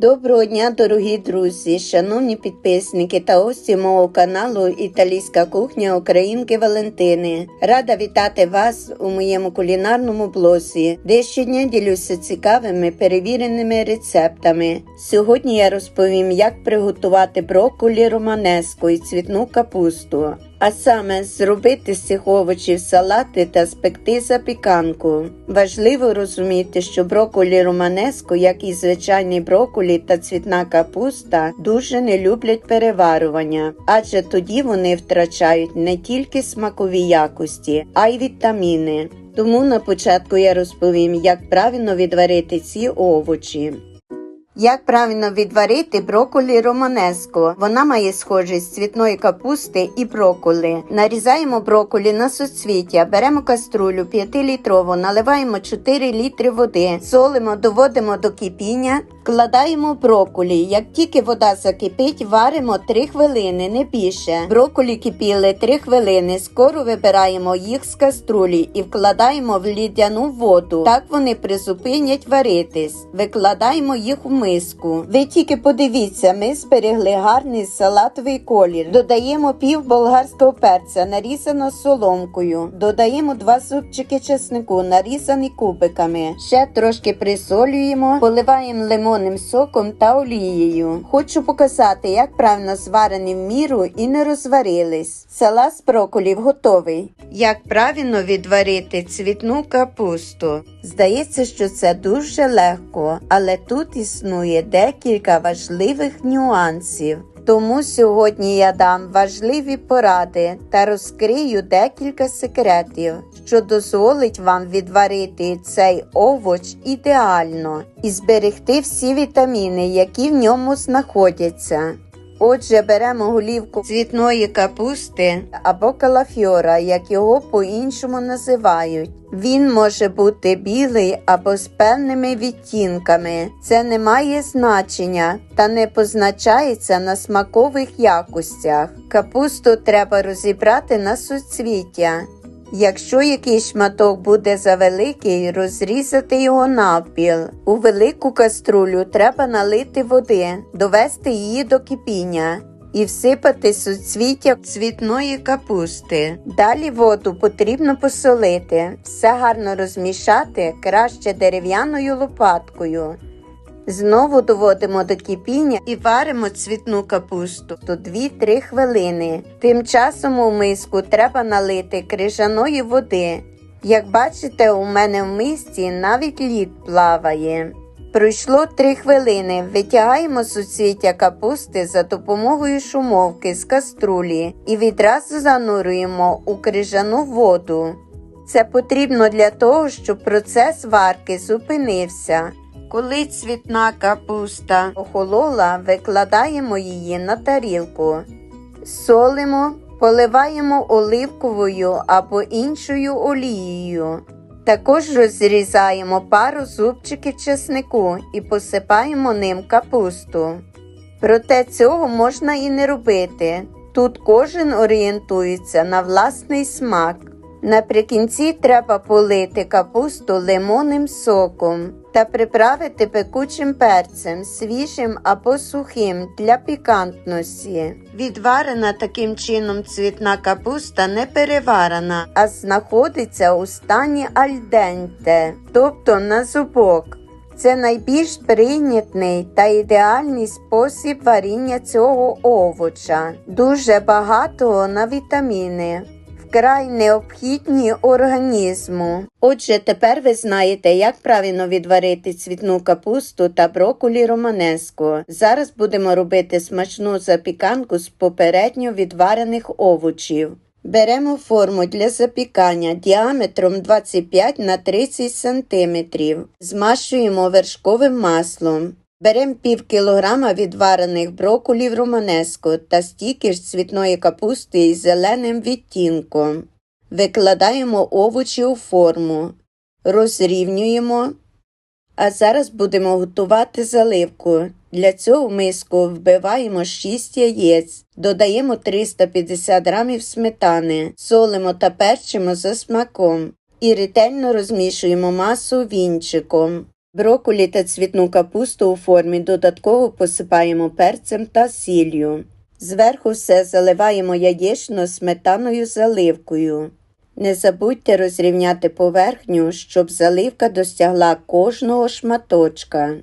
Доброго дня, дорогі друзі, шановні підписники та гості мого каналу Італійська кухня Українки Валентини. Рада вітати вас у моєму кулінарному блозі, де щодня ділюся цікавими перевіреними рецептами. Сьогодні я розповім, як приготувати брокколі романеску і цвітну капусту. А саме зробити з цих овочів салати та спекти запіканку. Важливо розуміти, що брокколі романеско, як і звичайні брокколі та цвітна капуста, дуже не люблять переварювання, адже тоді вони втрачають не тільки смакові якості, а й вітаміни. Тому на початку я розповім, як правильно відварити ці овочі. Як правильно відварити брокколі романеско? Вона має схожість цвітної капусти і брокколі. Нарізаємо брокколі на соцвіття, беремо каструлю 5-літрову, наливаємо 4 літри води, солимо, доводимо до кипіння, вкладаємо брокколі. Як тільки вода закипить, варимо 3 хвилини, не більше. Брокколі кипіли 3 хвилини. Скоро вибираємо їх з каструлі і вкладаємо в лідяну воду. Так вони призупинять варитись. Викладаємо їх у миску. Ви тільки подивіться, ми зберегли гарний салатовий колір. Додаємо пів болгарського перця, нарізано соломкою. Додаємо два зубчики чеснику, нарізані кубиками. Ще трошки присолюємо, поливаємо лимонним соком та олією. Хочу показати, як правильно зварені в міру і не розварились. Салат з проколів готовий. Як правильно відварити цвітну капусту? Здається, що це дуже легко, але тут існує декілька важливих нюансів. Тому сьогодні я дам важливі поради та розкрию декілька секретів, що дозволить вам відварити цей овоч ідеально і зберегти всі вітаміни, які в ньому знаходяться. Отже, беремо голівку цвітної капусти або калафьора, як його по-іншому називають. Він може бути білий або з певними відтінками. Це не має значення та не позначається на смакових якостях. Капусту треба розібрати на суцвіття. Якщо якийсь шматок буде завеликий, розрізати його навпіл. У велику каструлю треба налити води, довести її до кипіння і всипати суцвіття цвітної капусти. Далі воду потрібно посолити, все гарно розмішати краще дерев'яною лопаткою. Знову доводимо до кипіння і варимо цвітну капусту до 2-3 хвилини. Тим часом у миску треба налити крижаної води. Як бачите, у мене в мисці навіть лід плаває. Пройшло 3 хвилини. Витягаємо суцвіття капусти за допомогою шумовки з каструлі і відразу занурюємо у крижану воду. Це потрібно для того, щоб процес варки зупинився. Коли цвітна капуста охолола, викладаємо її на тарілку, солимо, поливаємо оливковою або іншою олією. Також розрізаємо пару зубчиків чеснику і посипаємо ним капусту. Проте цього можна і не робити. Тут кожен орієнтується на власний смак. Наприкінці треба полити капусту лимонним соком та приправити пекучим перцем, свіжим або сухим для пікантності. Відварена таким чином цвітна капуста не переварена, а знаходиться у стані альденте, тобто на зубок. Це найбільш прийнятний та ідеальний спосіб варіння цього овоча, дуже багатого на вітаміни вкрай необхідні організму. Отже, тепер ви знаєте, як правильно відварити цвітну капусту та брокколі романеску. Зараз будемо робити смачну запіканку з попередньо відварених овочів. Беремо форму для запікання діаметром 25 на 30 см. Змащуємо вершковим маслом. Беремо пів кілограма відварених брокколів романеско та стільки ж цвітної капусти із зеленим відтінком. Викладаємо овочі у форму, розрівнюємо. А зараз будемо готувати заливку. Для цього в миску вбиваємо 6 яєць, додаємо 350 г сметани, солимо та перчимо за смаком і ретельно розмішуємо масу вінчиком. Брокколі та цвітну капусту у формі додатково посипаємо перцем та сіллю. Зверху все заливаємо яєчно сметаною заливкою. Не забудьте розрівняти поверхню, щоб заливка досягла кожного шматочка.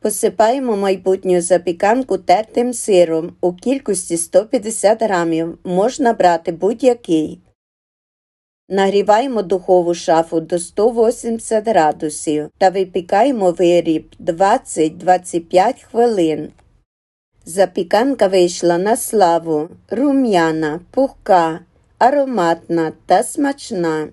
Посипаємо майбутню запіканку тертим сиром у кількості 150 грамів, можна брати будь-який. Нагріваємо духову шафу до 180 градусів та випікаємо виріб 20-25 хвилин. Запіканка вийшла на славу, рум'яна, пухка, ароматна та смачна.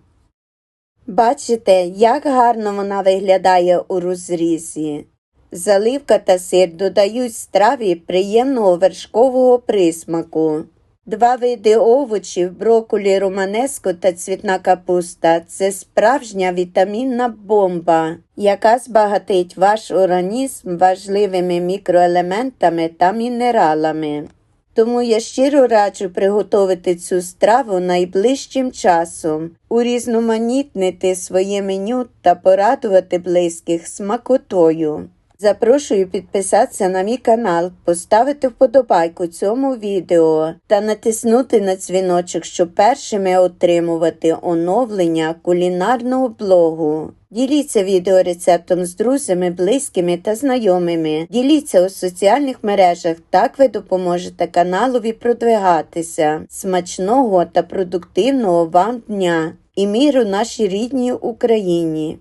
Бачите, як гарно вона виглядає у розрізі. Заливка та сир додають страві приємного вершкового присмаку. Два види овочів, брокколі романеско та цвітна капуста це справжня вітамінна бомба, яка збагатить ваш організм важливими мікроелементами та мінералами. Тому я щиро раджу приготувати цю страву найближчим часом, урізноманітнити своє меню та порадувати близьких смакотою. Запрошую підписатися на мій канал, поставити вподобайку цьому відео та натиснути на дзвіночок, щоб першими отримувати оновлення кулінарного блогу. Діліться відеорецептом з друзями, близькими та знайомими. Діліться у соціальних мережах, так ви допоможете каналові продвигатися. Смачного та продуктивного вам дня і міру нашій рідній Україні!